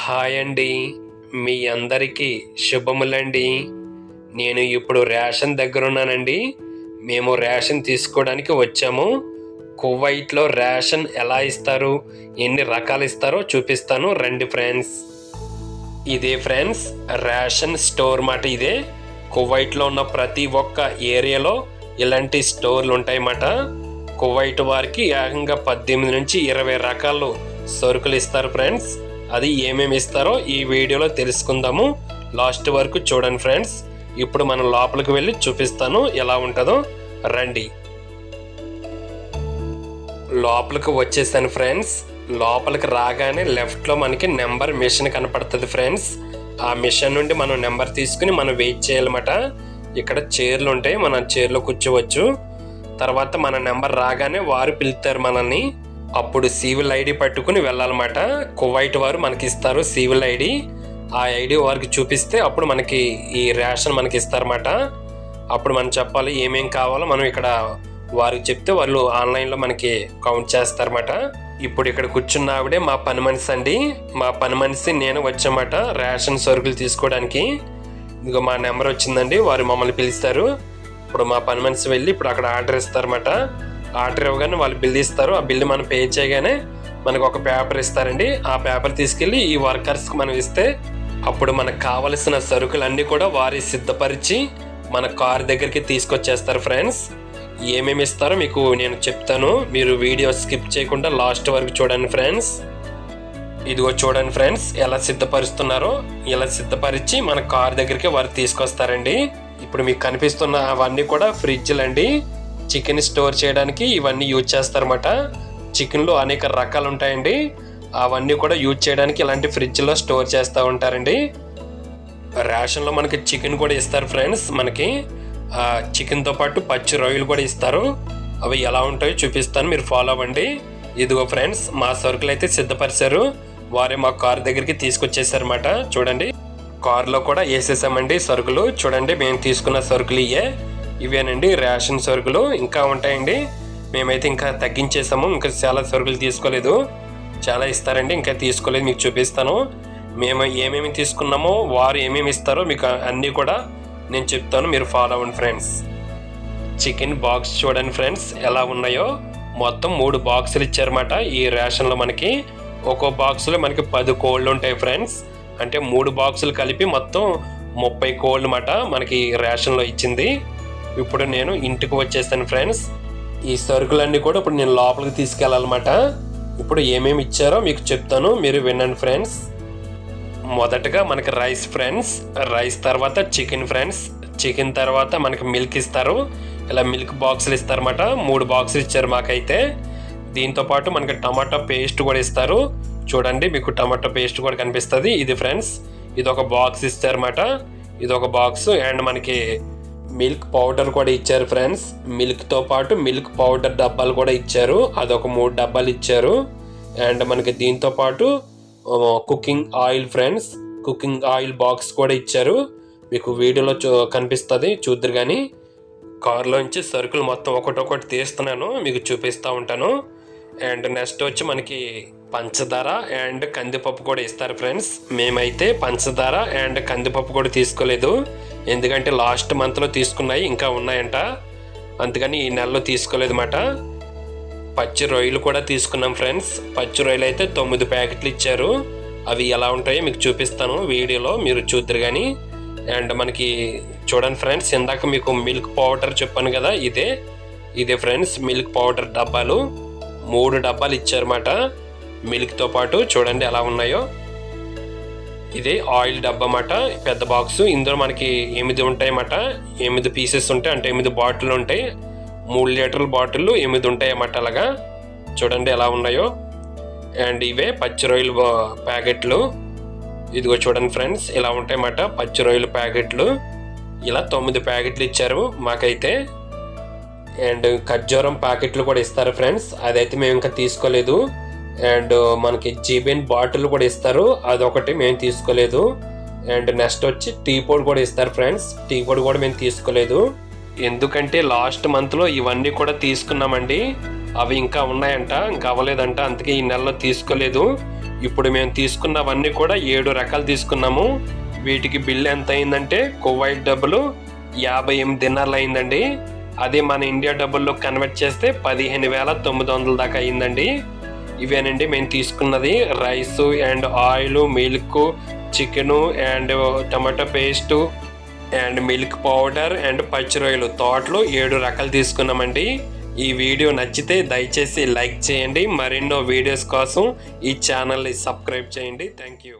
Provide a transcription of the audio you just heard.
Hi అండి. మీ అందరికీ శుభములండి. నేను ఇప్పుడు రేషన్ దగ్గర ఉన్నానండి మేము రేషన్ తీసుకోవడానికి వచ్చాము. కువైట్లో రేషన్ ఎలా ఇస్తారు? ఎన్ని రకాలు ఇస్తారో చూపిస్తాను. రండి ఫ్రెండ్స్. ఇదే ఫ్రెండ్స్ రేషన్ స్టోర్ మాట ఇదే. కువైట్లో ఉన్న ప్రతి ఒక్క ఏరియాలో ఇలాంటి స్టోర్లు ఉంటాయన్నమాట. కువైట్ వారికి ఏకంగా పద్దెనిమిది నుంచి ఇరవై రకాలు సరుకులు ఇస్తారు ఫ్రెండ్స్. అది ఏమేమి ఇస్తారో ఈ వీడియోలో తెలుసుకుందాము. లాస్ట్ వరకు చూడండి ఫ్రెండ్స్. ఇప్పుడు మనం లోపలికి వెళ్ళి చూపిస్తాను ఎలా ఉంటుందో. రండి. లోపలికి వచ్చేసాను ఫ్రెండ్స్. లోపలికి రాగానే లెఫ్ట్లో మనకి నెంబర్ మిషన్ కనపడుతుంది ఫ్రెండ్స్. ఆ మిషన్ నుండి మనం నెంబర్ తీసుకుని మనం వెయిట్ చేయాలన్నమాట. ఇక్కడ చైర్లు ఉంటాయి మనం చైర్లో కూర్చోవచ్చు. తర్వాత మన నెంబర్ రాగానే వారు పిలుస్తారు మనల్ని. అప్పుడు సివిల్ ఐడి పట్టుకుని వెళ్ళాలన్నమాట. కువైట్ వారు మనకి ఇస్తారు సివిల్ ఐడి. ఆ ఐడి వారికి చూపిస్తే అప్పుడు మనకి ఈ రేషన్ మనకి ఇస్తారన్నమాట అప్పుడు మనం చెప్పాలి ఏమేం కావాలో మనం ఇక్కడ వారికి చెప్తే వాళ్ళు ఆన్లైన్లో మనకి కౌంట్ చేస్తారన్నమాట. ఇప్పుడు ఇక్కడ కూర్చున్న ఆవిడే మా పని మనిషి అండి. మా పని మనిషి నేను వచ్చామాట రేషన్ సరుకులు తీసుకోవడానికి. ఇదిగో మా నెంబర్ వచ్చిందండి వారు మమ్మల్ని పిలుస్తారు. ఇప్పుడు మా పని మనిషి వెళ్ళి ఇప్పుడు అక్కడ ఆర్డర్ ఇస్తారన్నమాట. ఆర్డర్ ఇవ్వగానే వాళ్ళు బిల్ ఇస్తారు ఆ బిల్ మనం పే చేయగానే మనకు ఒక పేపర్ ఇస్తారండి. ఆ పేపర్ తీసుకెళ్ళి ఈ వర్కర్స్కి మనం ఇస్తే అప్పుడు మనకు కావలసిన సరుకులన్నీ కూడా వారి సిద్ధపరిచి మన కార్ దగ్గరికి తీసుకొచ్చేస్తారు ఫ్రెండ్స్. ఏమేమి ఇస్తారో మీకు నేను చెప్తాను. మీరు వీడియో స్కిప్ చేయకుండా లాస్ట్ వరకు చూడండి ఫ్రెండ్స్. ఇదిగో చూడండి ఫ్రెండ్స్ ఎలా సిద్ధపరుస్తున్నారో ఇలా సిద్ధపరిచి మన కార్ దగ్గరికి వారు తీసుకొస్తారండి. ఇప్పుడు మీకు కనిపిస్తున్న అవన్నీ కూడా ఫ్రిడ్జ్లు అండి చికెన్ స్టోర్ చేయడానికి ఇవన్నీ యూజ్ చేస్తారన్నమాట. చికెన్లో అనేక రకాలు ఉంటాయండి అవన్నీ కూడా యూజ్ చేయడానికి ఇలాంటి ఫ్రిడ్జ్లో స్టోర్ చేస్తూ ఉంటారండి. రేషన్లో మనకి చికెన్ కూడా ఇస్తారు ఫ్రెండ్స్ మనకి. చికెన్తో పాటు పచ్చి రొయ్యలు కూడా ఇస్తారు. అవి ఎలా ఉంటాయో చూపిస్తాను మీరు ఫాలో అవ్వండి. ఇదిగో ఫ్రెండ్స్ మా సరుకులు అయితే సిద్ధపరిచారు. వారే మా కార్ దగ్గరికి తీసుకొచ్చేసారన్నమాట. చూడండి. కార్లో కూడా వేసేసామండి సరుకులు. చూడండి మేము తీసుకున్న సరుకులు ఇవే. ఇవేనండి రేషన్ సరుకులు ఇంకా ఉంటాయండి. మేమైతే ఇంకా తగ్గించేసాము ఇంకా చాలా సరుకులు తీసుకోలేదు. చాలా ఇస్తారండి ఇంకా తీసుకోలేదు మీకు చూపిస్తాను. మేము ఏమేమి తీసుకున్నామో వారు ఏమేమి ఇస్తారో మీకు అన్నీ కూడా నేను చెప్తాను మీరు ఫాలో అవ్వండి ఫ్రెండ్స్ చికెన్ బాక్స్ చూడండి ఫ్రెండ్స్ ఎలా ఉన్నాయో. మొత్తం మూడు బాక్సులు ఇచ్చారన్నమాట ఈ రేషన్లో మనకి. ఒక్కో బాక్సులో మనకి పది కోళ్ళు ఉంటాయి ఫ్రెండ్స్ అంటే మూడు బాక్సులు కలిపి మొత్తం ముప్పై కోళ్ళు అన్నమాట మనకి రేషన్లో ఇచ్చింది. ఇప్పుడు నేను ఇంటికి వచ్చేస్తాను ఫ్రెండ్స్ ఈ సరుకులన్నీ కూడా ఇప్పుడు నేను లోపలికి తీసుకెళ్ళాలన్నమాట. ఇప్పుడు ఏమేమి ఇచ్చారో మీకు చెప్తాను మీరు వినండి ఫ్రెండ్స్ మొదటగా మనకి రైస్ ఫ్రెండ్స్ రైస్ తర్వాత చికెన్ ఫ్రెండ్స్ చికెన్ తర్వాత మనకి మిల్క్ ఇస్తారు. ఇలా మిల్క్ బాక్సులు ఇస్తారన్నమాట. మూడు బాక్సులు ఇచ్చారు మాకైతే. దీంతో పాటు మనకి టమాటా పేస్ట్ కూడా ఇస్తారు. చూడండి మీకు టమాటా పేస్ట్ కూడా కనిపిస్తుంది. ఇది ఫ్రెండ్స్ ఇది ఒక బాక్స్ ఇస్తారన్నమాట ఇది ఒక బాక్స్ అండ్ మనకి మిల్క్ పౌడర్ కూడా ఇచ్చారు ఫ్రెండ్స్. మిల్క్తో పాటు మిల్క్ పౌడర్ డబ్బాలు కూడా ఇచ్చారు. అదొక మూడు డబ్బాలు ఇచ్చారు. అండ్ మనకి దీంతో పాటు cooking oil friends. Cooking oil box కూడా ఇచ్చారు. మీకు వీడియోలో చూ కనిపిస్తుంది. చూద్దరు కానీ కారులోంచి సరుకులు మొత్తం ఒకటొకటి తీస్తున్నాను. మీకు చూపిస్తూ ఉంటాను. అండ్ నెక్స్ట్ వచ్చి మనకి పంచదార అండ్ కందిపప్పు కూడా ఇస్తారు ఫ్రెండ్స్. మేమైతే పంచదార అండ్ కందిపప్పు కూడా తీసుకోలేదు. ఎందుకంటే లాస్ట్ మంత్లో తీసుకున్నాయి ఇంకా ఉన్నాయంట. అందుకని ఈ నెలలో తీసుకోలేదు అన్నమాట పచ్చి రొయ్యలు కూడా తీసుకున్నాం ఫ్రెండ్స్. పచ్చి రొయ్యలు అయితే తొమ్మిది ప్యాకెట్లు ఇచ్చారు. అవి ఎలా ఉంటాయో మీకు చూపిస్తాను వీడియోలో మీరు చూద్దరు కానీ అండ్ మనకి చూడండి ఫ్రెండ్స్ ఇందాక మీకు మిల్క్ పౌడర్ చెప్పాను కదా ఇదే. ఇదే ఫ్రెండ్స్ మిల్క్ పౌడర్ డబ్బాలు. మూడు డబ్బాలు ఇచ్చారన్నమాట. మిల్క్తో పాటు చూడండి ఎలా ఉన్నాయో. ఇది ఆయిల్ డబ్బా అన్నమాట. పెద్ద బాక్స్. ఇందులో మనకి ఎనిమిది ఉంటాయన్నమాట ఎనిమిది పీసెస్ ఉంటాయి. అంటే ఎనిమిది బాటిల్ ఉంటాయి. మూడు లీటర్ల బాటిల్ ఎనిమిది ఉంటాయి అన్నమాట అలాగా. చూడండి ఎలా ఉన్నాయో. అండ్ ఇవే పచ్చి రొయ్యలు ప్యాకెట్లు. ఇదిగో చూడండి ఫ్రెండ్స్ ఇలా ఉంటాయన్నమాట పచ్చి రొయ్యల ప్యాకెట్లు. ఇలా తొమ్మిది ప్యాకెట్లు ఇచ్చారు మాకైతే. అండ్ ఖర్జూరం ప్యాకెట్లు కూడా ఇస్తారు ఫ్రెండ్స్. అదైతే మేము ఇంకా తీసుకోలేదు. అండ్ మనకి జీబెన్ బాటిల్ కూడా ఇస్తారు. అదొకటి మేము తీసుకోలేదు. అండ్ నెక్స్ట్ వచ్చి టీ పొడి కూడా ఇస్తారు ఫ్రెండ్స్. టీ పొడి కూడా మేము తీసుకోలేదు. ఎందుకంటే లాస్ట్ మంత్లో ఇవన్నీ కూడా తీసుకున్నామండి. అవి ఇంకా ఉన్నాయంట. ఇంకా అవ్వలేదంట. అందుకే ఈ నెలలో తీసుకోలేదు. ఇప్పుడు మేము తీసుకున్నవన్నీ కూడా ఏడు రకాలు తీసుకున్నాము. వీటికి బిల్ ఎంత అయిందంటే కువైట్ డబ్బులు యాభై ఎనిమిది దినార్లు అయిందండి. అదే మన ఇండియా డబ్బుల్లో కన్వర్ట్ చేస్తే పదిహేను వేల తొమ్మిది వందల దాకా అయిందండి. ఇవేనండి. మేము తీసుకున్నది rice and oil milk chicken and tomato paste and milk powder and పచ్చి రొయ్యలు. తోటలు ఏడు రకాలు తీసుకున్నామండి. ఈ వీడియో నచ్చితే దయచేసి లైక్ చేయండి. మరెన్నో వీడియోస్ కోసం ఈ ఛానల్ని సబ్స్క్రైబ్ చేయండి. Thank you.